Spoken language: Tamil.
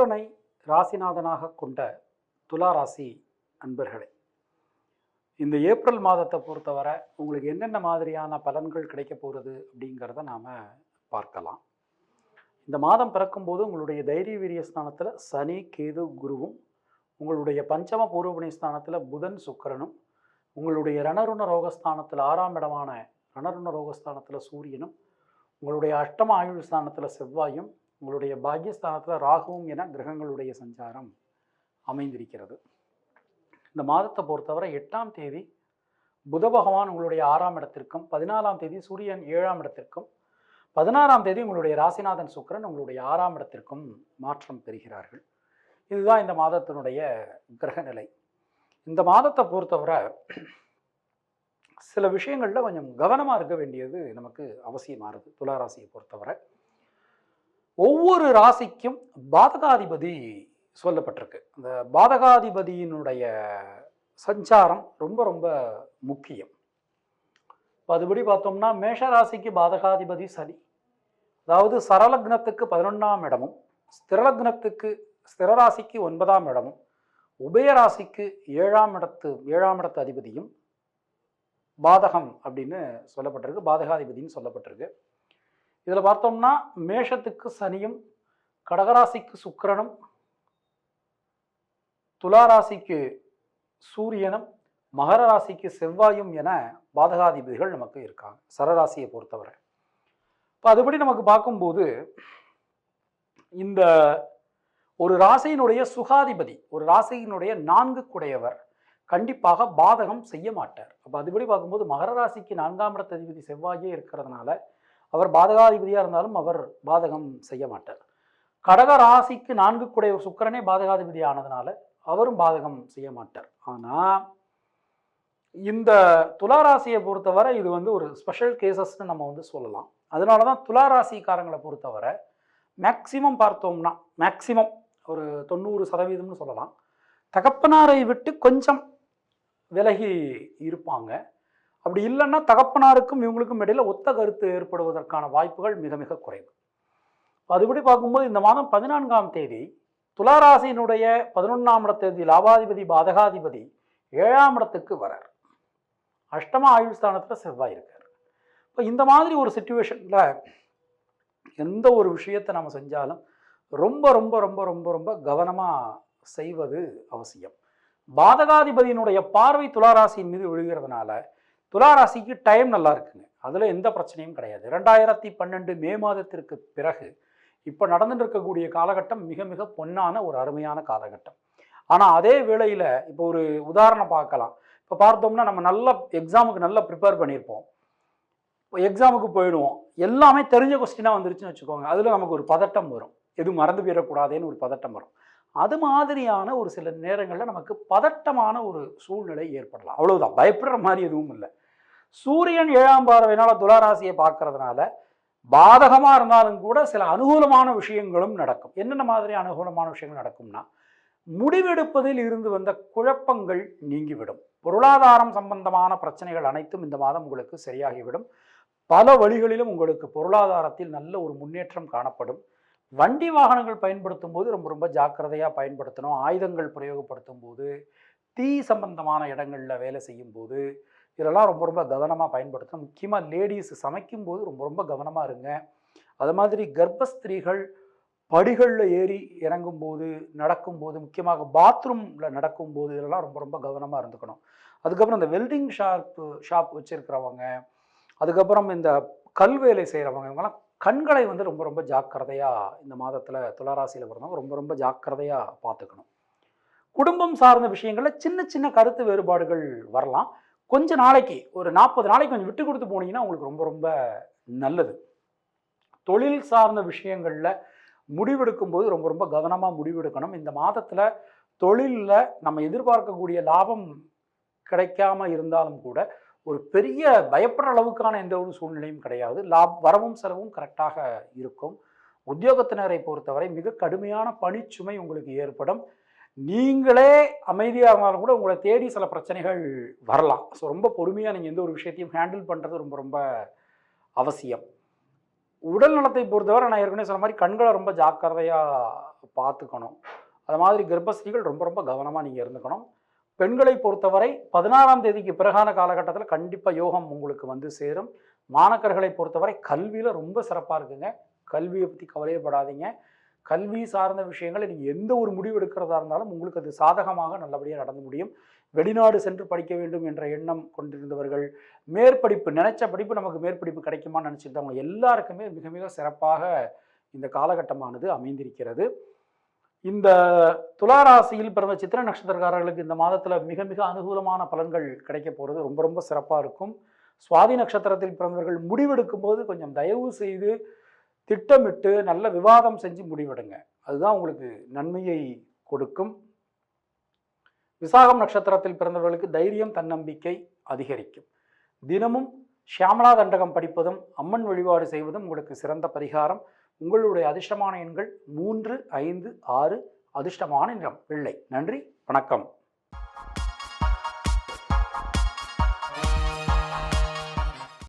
சுக்கிரனை ராசிநாதனாக கொண்ட துலா ராசி அன்பர்களே இந்த ஏப்ரல் மாதத்தை பொறுத்தவரை உங்களுக்கு என்னென்ன மாதிரியான பலன்கள் கிடைக்க போகிறது அப்படிங்கிறத நாம் பார்க்கலாம். இந்த மாதம் பிறக்கும்போது உங்களுடைய தைரிய வீரிய ஸ்தானத்தில் சனி கேது குருவும் உங்களுடைய பஞ்சம பூர்வபுணி ஸ்தானத்தில் புதன் சுக்கரனும் உங்களுடைய ரணருண ரோகஸ்தானத்தில் ஆறாம் இடமான ரணருண ரோகஸ்தானத்தில் சூரியனும் உங்களுடைய அஷ்டம ஆயுள் ஸ்தானத்தில் செவ்வாயும் உங்களுடைய பாக்யஸ்தானத்தில் ராகுவும் என கிரகங்களுடைய சஞ்சாரம் அமைந்திருக்கிறது. இந்த மாதத்தை பொறுத்தவரை எட்டாம் தேதி புத பகவான் உங்களுடைய ஆறாம் இடத்திற்கும் பதினாலாம் தேதி சூரியன் ஏழாம் இடத்திற்கும் பதினாறாம் தேதி உங்களுடைய ராசிநாதன் சுக்கிரன் உங்களுடைய ஆறாம் இடத்திற்கும் மாற்றம் பெறுகிறார்கள். இதுதான் இந்த மாதத்தினுடைய கிரகநிலை. இந்த மாதத்தை பொறுத்தவரை சில விஷயங்களில் கொஞ்சம் கவனமாக இருக்க வேண்டியது நமக்கு அவசியமானது. துளாராசியை பொறுத்தவரை ஒவ்வொரு ராசிக்கும் பாதகாதிபதி சொல்லப்பட்டிருக்கு. அந்த பாதகாதிபதியினுடைய சஞ்சாரம் ரொம்ப ரொம்ப முக்கியம். இப்போ அதுபடி பார்த்தோம்னா மேஷ ராசிக்கு பாதகாதிபதி சனி. அதாவது சரலக்னத்துக்கு பதினொன்றாம் இடமும் ஸ்திரலக்னத்துக்கு ஸ்திரராசிக்கு ஒன்பதாம் இடமும் உபயராசிக்கு ஏழாம் இடத்து ஏழாம் இடத்து அதிபதியும் பாதகம் அப்படின்னு சொல்லப்பட்டிருக்கு. பாதகாதிபதினு சொல்லப்பட்டிருக்கு. இதில் பார்த்தோம்னா மேஷத்துக்கு சனியும் கடகராசிக்கு சுக்கரனும் துளாராசிக்கு சூரியனும் மகர ராசிக்கு செவ்வாயும் என பாதகாதிபதிகள் நமக்கு இருக்காங்க சரராசியை பொறுத்தவரை. இப்போ அதுபடி நமக்கு பார்க்கும்போது இந்த ஒரு ராசியினுடைய சுகாதிபதி ஒரு ராசியினுடைய நான்கு குடையவர் கண்டிப்பாக பாதகம் செய்ய மாட்டார். அப்போ அதுபடி பார்க்கும்போது மகர ராசிக்கு நான்காம் இடத்த அதிபதி செவ்வாயே இருக்கிறதுனால அவர் பாதகாதிபதியாக இருந்தாலும் அவர் பாதகம் செய்ய மாட்டார். கடக ராசிக்கு நான்கு குடைய சுக்கிரனே பாதகாதிபதி ஆனதுனால அவரும் பாதகம் செய்ய மாட்டார். ஆனால் இந்த துலா ராசியை பொறுத்தவரை இது வந்து ஒரு ஸ்பெஷல் கேசஸ்னு நம்ம வந்து சொல்லலாம். அதனால தான் துலா ராசிக்காரங்களை பொறுத்தவரை மேக்சிமம் பார்த்தோம்னா மேக்சிமம் ஒரு தொண்ணூறு சதவீதம்னு சொல்லலாம். தகப்பனாரை விட்டு கொஞ்சம் விலகி இருப்பாங்க. அப்படி இல்லைன்னா தகப்பனாருக்கும் இவங்களுக்கும் இடையில ஒத்த கருத்து ஏற்படுவதற்கான வாய்ப்புகள் மிக மிக குறைவு. அதுபடி பார்க்கும்போது இந்த மாதம் பதினான்காம் தேதி துளாராசியினுடைய பதினொன்றாம் இடத்தேதி லாபாதிபதி பாதகாதிபதி ஏழாம் இடத்துக்கு வரார். அஷ்டம ஆயுள் ஸ்தானத்தில் செவ்வாய் இருக்கார். இப்போ இந்த மாதிரி ஒரு சுச்சுவேஷனில் எந்த ஒரு விஷயத்தை நம்ம செஞ்சாலும் ரொம்ப ரொம்ப ரொம்ப ரொம்ப ரொம்ப கவனமாக செய்வது அவசியம். பாதகாதிபதியினுடைய பார்வை துளாராசியின் மீது விழுகிறதுனால துலாராசிக்கு டைம் நல்லா இருக்குங்க. அதில் எந்த பிரச்சனையும் கிடையாது. ரெண்டாயிரத்தி பன்னெண்டு மே மாதத்திற்கு பிறகு இப்போ நடந்துட்டு இருக்கக்கூடிய காலகட்டம் மிக மிக பொன்னான ஒரு அருமையான காலகட்டம். ஆனால் அதே வேளையில் இப்போ ஒரு உதாரணம் பார்க்கலாம். இப்போ பார்த்தோம்னா நம்ம நல்ல எக்ஸாமுக்கு நல்லா ப்ரிப்பேர் பண்ணியிருப்போம். இப்போ எக்ஸாமுக்கு போயிடுவோம். எல்லாமே தெரிஞ்ச கொஸ்டினாக வந்துருச்சுன்னு வச்சுக்கோங்க. அதில் நமக்கு ஒரு பதட்டம் வரும். எதுவும் மறந்து போயிடக்கூடாதேன்னு ஒரு பதட்டம் வரும். அது மாதிரியான ஒரு சில நேரங்களில் நமக்கு பதட்டமான ஒரு சூழ்நிலை ஏற்படலாம். அவ்வளவுதான். பயப்படுற மாதிரி எதுவும் இல்லை. சூரியன் ஏழாம் பார்வையினால் துளாராசியை பார்க்கறதுனால பாதகமாக இருந்தாலும் கூட சில அனுகூலமான விஷயங்களும் நடக்கும். என்னென்ன மாதிரி அனுகூலமான விஷயங்கள் நடக்கும்னா முடிவெடுப்பதில் இருந்து வந்த குழப்பங்கள் நீங்கிவிடும். பொருளாதாரம் சம்பந்தமான பிரச்சனைகள் அனைத்தும் இந்த மாதம் உங்களுக்கு சரியாகிவிடும். பல வழிகளிலும் உங்களுக்கு பொருளாதாரத்தில் நல்ல ஒரு முன்னேற்றம் காணப்படும். வண்டி வாகனங்கள் பயன்படுத்தும் போது ரொம்ப ரொம்ப ஜாக்கிரதையாக பயன்படுத்தணும். ஆயுதங்கள் பிரயோகப்படுத்தும் போது தீ சம்பந்தமான இடங்களில் வேலை செய்யும் போது இதெல்லாம் ரொம்ப ரொம்ப கவனமாக பயன்படுத்தணும். முக்கியமாக லேடிஸ் சமைக்கும் போது ரொம்ப ரொம்ப கவனமாக இருங்க. அது மாதிரி கர்ப்பஸ்திரீகள் படிகளில் ஏறி இறங்கும்போது நடக்கும்போது முக்கியமாக பாத்ரூமில் நடக்கும்போது இதெல்லாம் ரொம்ப ரொம்ப கவனமாக இருந்துக்கணும். அதுக்கப்புறம் இந்த வெல்டிங் ஷாப் ஷாப் வச்சுருக்கிறவங்க அதுக்கப்புறம் இந்த கல்வேலை செய்கிறவங்க இவங்கெல்லாம் கண்களை வந்து ரொம்ப ரொம்ப ஜாக்கிரதையாக இந்த மாதத்தில் துளராசியில் பிறந்தவங்க ரொம்ப ரொம்ப ஜாக்கிரதையாக பார்த்துக்கணும். குடும்பம் சார்ந்த விஷயங்களில் சின்ன சின்ன கருத்து வேறுபாடுகள் வரலாம். கொஞ்சம் நாளைக்கு ஒரு நாற்பது நாளைக்கு கொஞ்சம் விட்டு கொடுத்து போனீங்கன்னா உங்களுக்கு ரொம்ப ரொம்ப நல்லது. தொழில் சார்ந்த விஷயங்களில் முடிவெடுக்கும் போது ரொம்ப ரொம்ப கவனமாக முடிவெடுக்கணும். இந்த மாதத்தில் தொழிலில் நம்ம எதிர்பார்க்கக்கூடிய லாபம் கிடைக்காம இருந்தாலும் கூட ஒரு பெரிய பயப்படுற அளவுக்கான எந்த ஒரு சூழ்நிலையும் கிடையாது. லாப் வரவும் செலவும் கரெக்டாக இருக்கும். உத்தியோகத்தினரை பொறுத்தவரை மிக கடுமையான பணிச்சுமை உங்களுக்கு ஏற்படும். நீங்களே அமைதியாக இருந்தாலும் கூட உங்களை தேடி சில பிரச்சனைகள் வரலாம். ஸோ ரொம்ப பொறுமையாக நீங்கள் எந்த ஒரு விஷயத்தையும் ஹேண்டில் பண்ணுறது ரொம்ப ரொம்ப அவசியம். உடல் நலத்தை பொறுத்தவரை நான் ஏற்கனவே சொன்ன மாதிரி கண்களை ரொம்ப ஜாக்கிரதையாக பார்த்துக்கணும். அது மாதிரி கர்ப்பஸ்திரிகள் ரொம்ப ரொம்ப கவனமாக நீங்கள் இருந்துக்கணும். பெண்களை பொறுத்தவரை பதினாறாம் தேதிக்கு பிறகான காலகட்டத்தில் கண்டிப்பாக யோகம் உங்களுக்கு வந்து சேரும். மாணக்கர்களை பொறுத்தவரை கல்வியில் ரொம்ப சிறப்பாக இருக்குங்க. கல்வியை பற்றி கவலையப்படாதீங்க. கல்வி சார்ந்த விஷயங்களை நீங்கள் எந்த ஒரு முடிவு எடுக்கிறதா இருந்தாலும் உங்களுக்கு அது சாதகமாக நல்லபடியாக நடந்து முடியும். வெளிநாடு சென்று படிக்க வேண்டும் என்ற எண்ணம் கொண்டிருந்தவர்கள் மேற்படிப்பு நினைச்ச படிப்பு நமக்கு மேற்படிப்பு கிடைக்குமான்னு நினச்சிருந்தவங்க எல்லாருக்குமே மிக மிக சிறப்பாக இந்த காலகட்டமானது அமைந்திருக்கிறது. இந்த துளாராசியில் பிறந்த சித்திர நட்சத்திரக்காரர்களுக்கு இந்த மாதத்தில் மிக மிக அனுகூலமான பலன்கள் கிடைக்க போகிறது ரொம்ப ரொம்ப சிறப்பாக இருக்கும். சுவாதி நட்சத்திரத்தில் பிறந்தவர்கள் முடிவெடுக்கும் போது கொஞ்சம் தயவு செய்து திட்டமிட்டு நல்ல விவாதம் செஞ்சு முடிவெடுங்க. அதுதான் உங்களுக்கு நன்மையை கொடுக்கும். விசாகம் நட்சத்திரத்தில் பிறந்தவர்களுக்கு தைரியம் தன்னம்பிக்கை அதிகரிக்கும். தினமும் ஷியாமலா தண்டகம் படிப்பதும் அம்மன் வழிபாடு செய்வதும் உங்களுக்கு சிறந்த பரிகாரம். உங்களுடைய அதிர்ஷ்டமான எண்கள் மூன்று ஐந்து ஆறு அதிர்ஷ்டமான நிறம் வெள்ளை. நன்றி வணக்கம்.